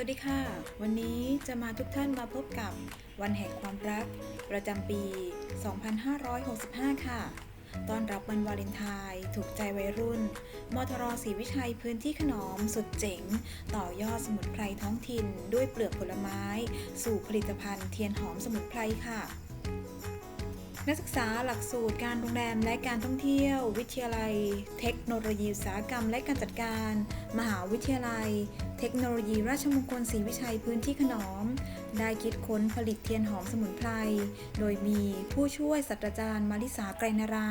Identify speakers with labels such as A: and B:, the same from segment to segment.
A: วัสดีค่ะ วันนี้จะมาทุกท่านมาพบกับวันแห่งความรัก ประจำปี 2565 ค่ะ ต้อนรับวันวาเลนไทน์ถูกใจวัยรุ่น มทรศรีวิชัยพื้นที่ขนอมสุดเจ๋ง ต่อยอดสมุนไพรท้องถิ่น ด้วยเปลือกผลไม้ สู่ผลิตภัณฑ์เทียนหอมสมุนไพรค่ะนักศึกษาหลักสูตรการโรงแรมและการท่องเที่ยว วิทยาลัย เทคโนโลยีอุตสาหกรรมและการจัดการ มหาวิทยาลัย เทคโนโลยีราชมงคลศรีวิชัยพื้นที่ขนอม ได้คิดค้นผลิตเทียนหอมสมุนไพร โดยมีผู้ช่วยศาสตราจารย์มาริสาไกรนารา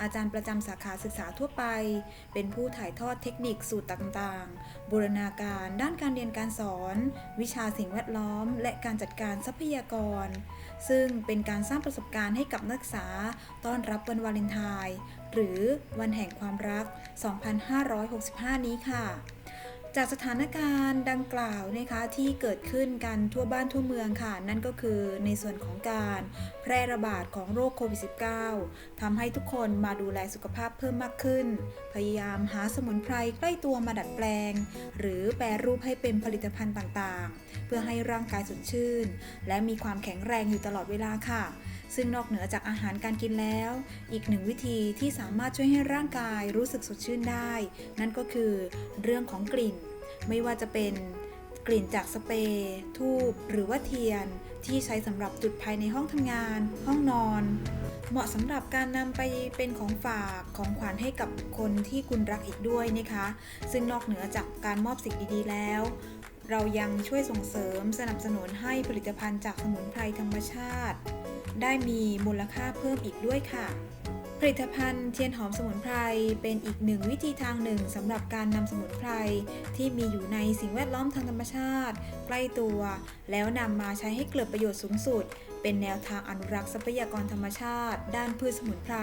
A: อาจารย์ประจำสาขาศึกษาทั่วไป เป็นผู้ถ่ายทอดเทคนิคสูตรต่างๆ บูรณาการด้านการเรียนการสอน วิชาสิ่งแวดล้อม และการจัดการทรัพยากร ซึ่งเป็นการสร้างประสบการณ์ให้กับนักศึกษาต้อนรับวันวาเลนไทน์หรือวันแห่งความรัก 2565 นี้ค่ะ จากสถานการณ์ดังกล่าวนะคะที่เกิดขึ้นกันทั่วบ้านทั่วเมืองค่ะ นั่นก็คือในส่วนของการแพร่ระบาดของโรคโควิด -19 ทำให้ทุกคนมาดูแลสุขภาพเพิ่มมากขึ้น พยายามหาสมุนไพรใกล้ตัวมาดัดแปลง หรือแปรรูปให้เป็นผลิตภัณฑ์ต่างๆ เพื่อให้ร่างกายสดชื่น และมีความแข็งแรงอยู่ตลอดเวลาค่ะ ซึ่งนอกเหนือจากอาหารการกินแล้ว อีกหนึ่งวิธีที่สามารถช่วยให้ร่างกายรู้สึกสดชื่นได้ นั่นก็คือเรื่องของกลิ่น ไม่ว่าจะเป็นกลิ่นจากสเปรย์ทูบหรือว่าเทียน ที่ใช้สำหรับจุดภายในห้องทำงาน ห้องนอน เหมาะสำหรับการนำไปเป็นของฝากของขวัญให้กับคนที่คุณรักอีกด้วยนะคะ ซึ่งนอกเหนือจากการมอบสิ่งดีๆแล้วเรายังช่วยส่งเสริมสนับสนุนให้ผลิตภัณฑ์จากสมุนไพรธรรมชาติ ได้มีมูลค่าเพิ่มอีกด้วยค่ะ ผลิตภัณฑ์เทียนหอมสมุนไพรเป็นอีกหนึ่งวิธีทางหนึ่งสำหรับการนำสมุนไพรที่มีอยู่ในสิ่งแวดล้อมทางธรรมชาติใกล้ตัว แล้วนำมาใช้ให้เกิดประโยชน์สูงสุด เป็นแนวทางอนุรักษ์ทรัพยากรธรรมชาติ ด้านพืชสมุนไพร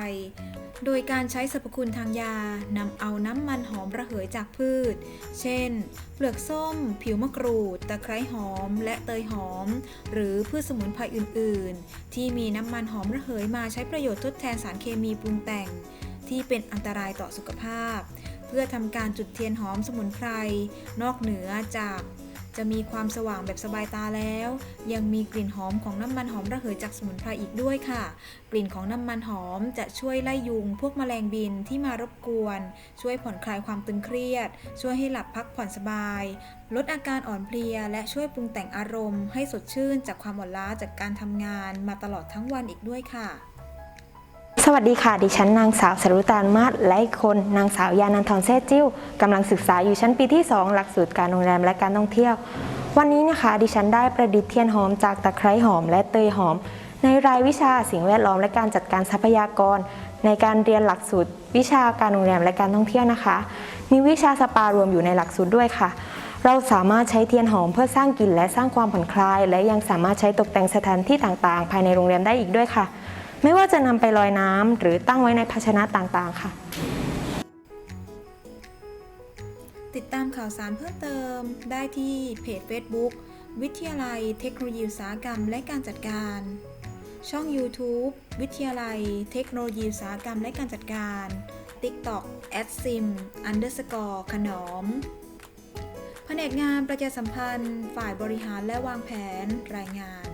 A: โดยการใช้สรรพคุณทางยานำเอาน้ำมันหอมระเหยจากพืช เช่น เปลือกส้ม ผิวมะกรูด ตะไคร้หอม และเตยหอม หรือพืชสมุนไพรอื่น ๆ ที่มีน้ำมันหอมระเหยมาใช้ประโยชน์ทดแทนสารเคมีปรุงแต่ง ที่เป็นอันตรายต่อสุขภาพ เพื่อทำการจุดเทียนหอมสมุนไพรนอกเหนือจาก จะมีความสว่างแบบสบายตาแล้ว ยังมีกลิ่นหอมของน้ำมันหอมระเหยจากสมุนไพรอีกด้วยค่ะ กลิ่นของน้ำมันหอมจะช่วยไล่ยุง พวกแมลงบินที่มารบกวน ช่วยผ่อนคลายความตึงเครียด ช่วยให้หลับพักผ่อนสบาย ลดอาการอ่อนเพลีย และช่วยปรุงแต่งอารมณ์ ให้สดชื่นจากความอ่อนล้าจากการทำงานมาตลอดทั้งวันอีกด้วยค่ะ
B: สวัสดีค่ะ ดิฉันนางสาวสรุตานมาศและอีกคน นางสาวยานันทรเซจิ้วกำลังศึกษาอยู่ชั้นปีที่ 2 หลักสูตรการโรงแรมและการท่องเที่ยว วันนี้นะคะ ดิฉันได้ประดิษฐ์เทียนหอมจากตะไคร้หอมและเตยหอม ในรายวิชาสิ่งแวดล้อมและการจัดการทรัพยากร ในการเรียนหลักสูตร วิชาการโรงแรมและการท่องเที่ยวนะคะ มีวิชาสปารวมอยู่ในหลักสูตรด้วยค่ะ เราสามารถใช้เทียนหอมเพื่อสร้างกลิ่นและสร้างความผ่อนคลาย และยังสามารถใช้ตกแต่งสถานที่ต่างๆ ภายในโรงแรมได้อีกด้วยค่ะ ไม่ว่าจะนำไปลอยน้ำหรือตั้งไว้ในภาชนะต่างๆ ค่ะ
A: ติดตามข่าวสารเพิ่มเติมได้ที่เพจ Facebook วิทยาลัยเทคโนโลยีอุตสาหกรรมและการจัดการ ช่อง YouTube วิทยาลัยเทคโนโลยีอุตสาหกรรมและการจัดการ TikTok @sim underscore ขนอมแผนกงานประชาสัมพันธ์ ฝ่ายบริหารและวางแผนรายงาน